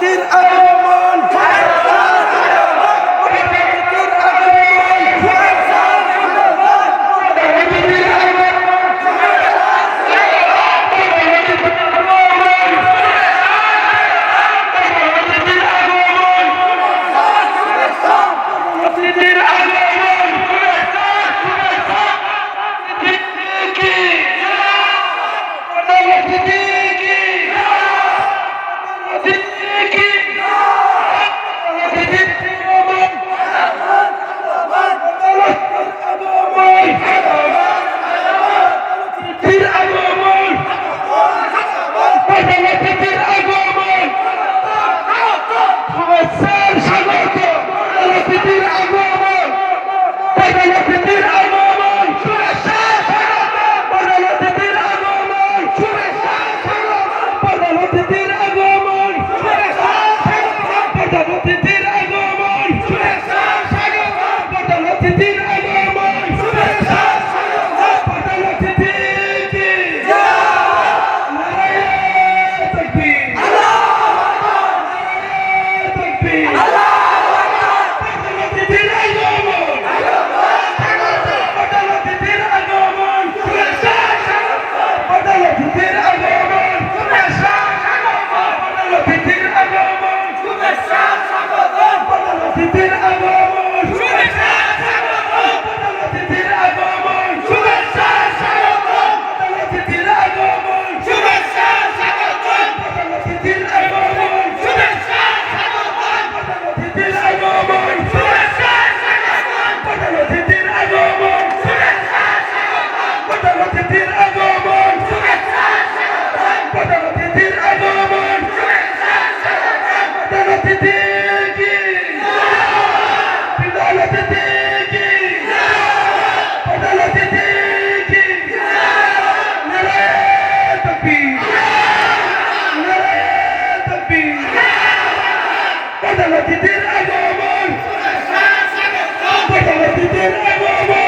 প্রকৃতির আগমন Thank you. Te তকবীর তকবীর প্রধানমন্ত্রীদের আগমন প্রধানমন্ত্রীদের আগমন